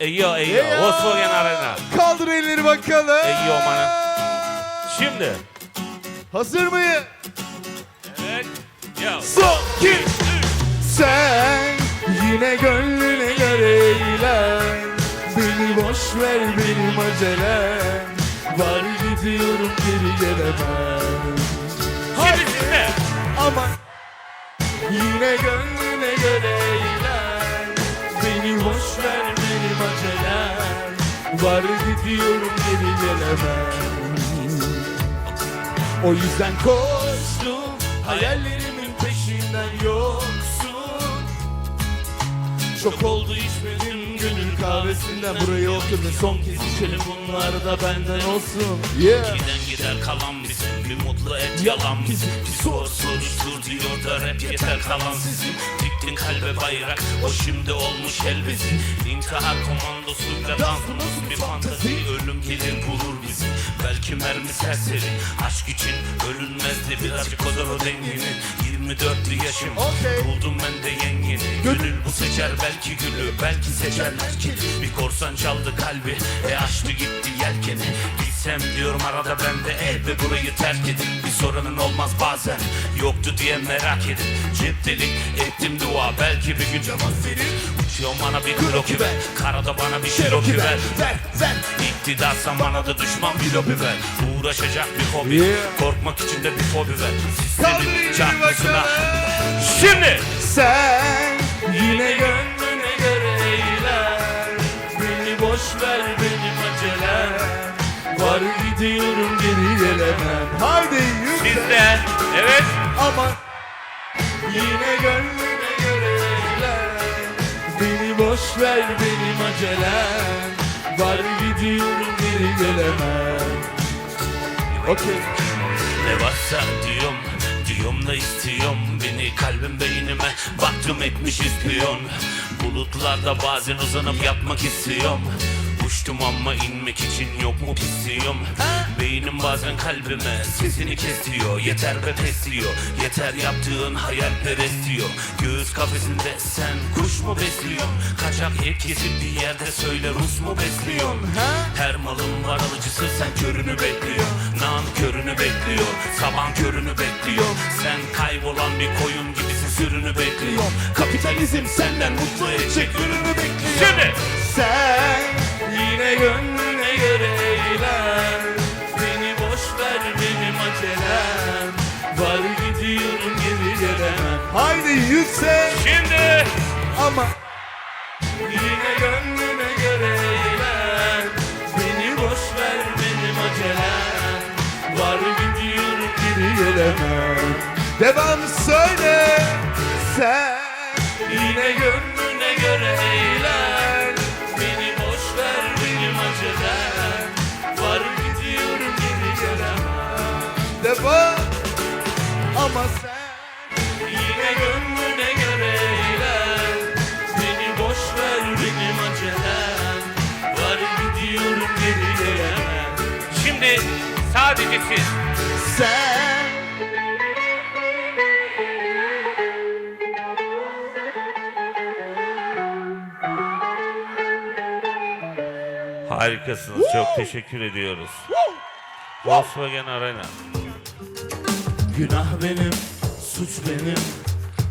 Eyo eyo. Volkswagen Arena. Kaldır elleri bakalım. Eyo mana. Şimdi. Hazır mıyız? Evet. Yo. Son, iki, üç. Sen yine gönlüne göre eğlen Beni boş ver benim acelem Var gidiyorum geri gelemem Şimdi sizde. Ama yine gönlüne göre eğlen Var gidiyorum geri gelemem. O yüzden koştum hayallerimin peşinden yoksun. Çok oldu içmedim gönül kahvesinden buraya otur ve son kez içelim. Bunlar da benden olsun. Yeah. Giden gider kalan bizim Bir mutlu et yalan. bizim Bir sor soruştur diyor da rap yeter kalan sizin. Diktin kalbe bayrak O şimdi olmuş elbizin İntihar komandosuyla dansımız bir fantazi? Ölüm gelir bulur bizi. Belki mermi serseri Aşk için ölünmezdi. Birazcık o da o dengini. 24'lü yaşım Okey. Buldum ben de yengeni Gönül bu seçer belki gülü Belki seçerler ki Bir korsan çaldı kalbi E açtı gitti yelkeni Bilsem diyorum arada ben de. El ve burayı terk edin Bir sorunun olmaz bazen. Yoktu diye merak edin. Cep delik ettim dua. Belki bir gün cevap verir. Uçuyor bana bir kroki ver Karada bana bir şiroki ver ver ver. İktidarsan bana da düşman bir lobi ver. Uğraşacak bir hobi. Yeah. Korkmak için de bir fobi ver. Çarpmasına. bakalım. Şimdi! Sen yine gönlüne göre eğlen Beni boş ver benim acelem Var gidiyorum geri gelemem. Haydi yükle Sizde Evet. Ama Yine gönlüne göre eğlen Beni boş ver benim acelem. Var gidiyorum geri gelemem. Okey. Ne varsa diyorum Diyorum da istiyorum. Beni kalbim beynime Baktım etmiş ispiyon. Bulutlarda bazen uzanıp yatmak istiyorum Uçtum ama inmek için yok mu pisliyorum Beynim bazen kalbime sesini kesiyor. Yeter be pes diyor. Yeter yaptığın hayalperest diyor Göğüs kafesinde sen kuş mu besliyorsun? Kaçak etkisi bir yerde söyle Rus mu besliyorsun? Her malın var alıcısı sen körünü bekliyor. Nan körünü bekliyor. Saban körünü bekliyor. Sen kaybolan bir koyun gibisin sürünü bekliyor. Kapitalizm senden mutlu edecek ürünü bekliyor. Şimdi Sen yine gönlüne göre eğlen. Beni boş ver benim acelem Var gidiyorum geri gelemem. Haydi yüksek Şimdi. Ama Yine gönlüne göre eğlen. Beni boş ver benim acelem Var gidiyorum geri gelemem. Devam söyle gidiyorum geri gelemem Şimdi sadece siz. Sen. Harikasınız. Çok teşekkür ediyoruz. Volkswagen Arena. Günah benim, suç benim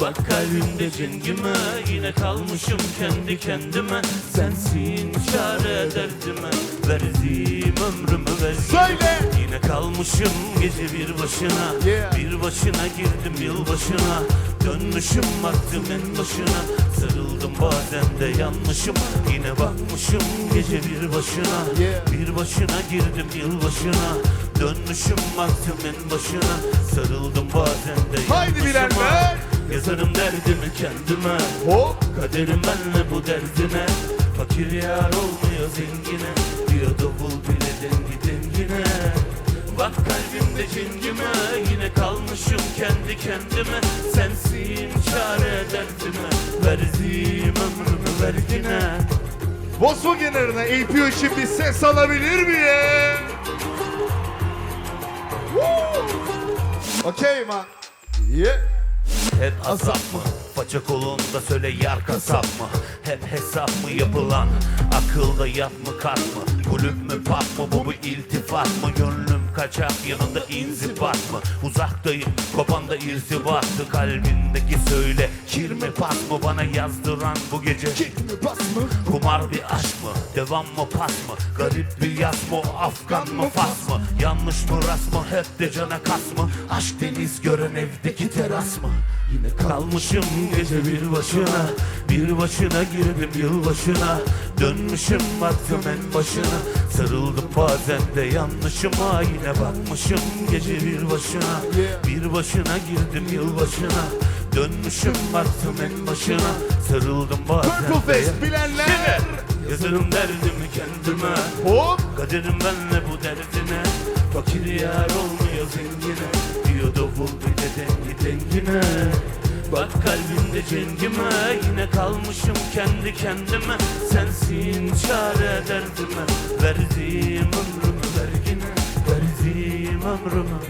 Bak kalbimde cengime Yine kalmışım kendi kendime. Sensin çare derdime Verdiğim ömrümü verdim. Söyle. Yine kalmışım gece bir başına. Yeah. Bir başına girdim yılbaşına. Dönmüşüm baktım en başına. Sarıldım bazen de yanmışım. Yine bakmışım gece bir başına. Yeah. Bir başına girdim yılbaşına. Dönmüşüm baktım en başına. Sarıldım bazen de Haydi yanmışım. bilenler. Yazarım derdimi kendime. Hop. Kaderim benle bu derdine Fakir yar olmuyor zengine. Diyor davul bile dengi dengine. Bak kalbimde cingime. Yine kalmışım kendi kendime. Sensin çare derdime. Verdim ömrümü vergine Volkswagen'lerine APO için bir ses alabilir miyim? Woo! Okay man. Yeah. Hep azap mı? Faça kolunda söyle yar kasap mı? Hep hesap mı yapılan? Akılda yat mı kalk mı? Kulüp mü pat mı? Bu bir iltifat mı? Gönlüm kaçak yanında inzibat mı? Uzaktayım kopanda irtibattı Kalbindeki söyle kir mi pas mı? Bana yazdıran bu gece Kick mi bas mı? Kumar bir aşk mı? Devam mı pas mı? Garip bir yaz mı? Afgan mı fas mı? Yanlış mı rast mı? Hep de cana kas mı? Aşk deniz gören evdeki teras mı? Yine kalmışım gece bir başına Bir başına girdim yılbaşına. Dönmüşüm baktım en başına Sarıldım bazen de yanlışıma. Yine bakmışım gece bir başına Bir başına girdim yılbaşına. Dönmüşüm baktım en başına Sarıldım bazen Purple de Fest bilenler. Yazarım derdimi kendime. Hop. Kaderim benle bu derdine Fakir yar olmuyor zengine Diyor davul bir de dengi dengine. Bak kalbimde cengime Yine kalmışım kendi kendime. Sensin çare derdime Verdiğim ömrümü vergine. Verdiğim ömrümü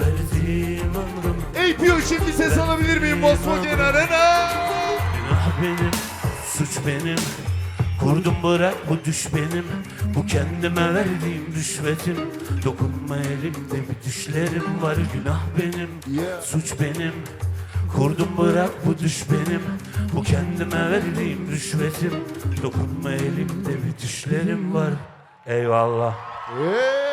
Verdiğim ömrümü APO bir ses alabilir miyim? Volkswagen arena? Günah benim, suç benim Kurdum bırak bu düş benim Bu kendime verdiğim rüşvetim. Dokunma elimde bir düşlerim var Günah benim, Yeah. suç benim. Kurdum bırak bu düş benim Bu kendime verdiğim rüşvetim. Dokunma elimde bir düşlerim var. Eyvallah. Yeah.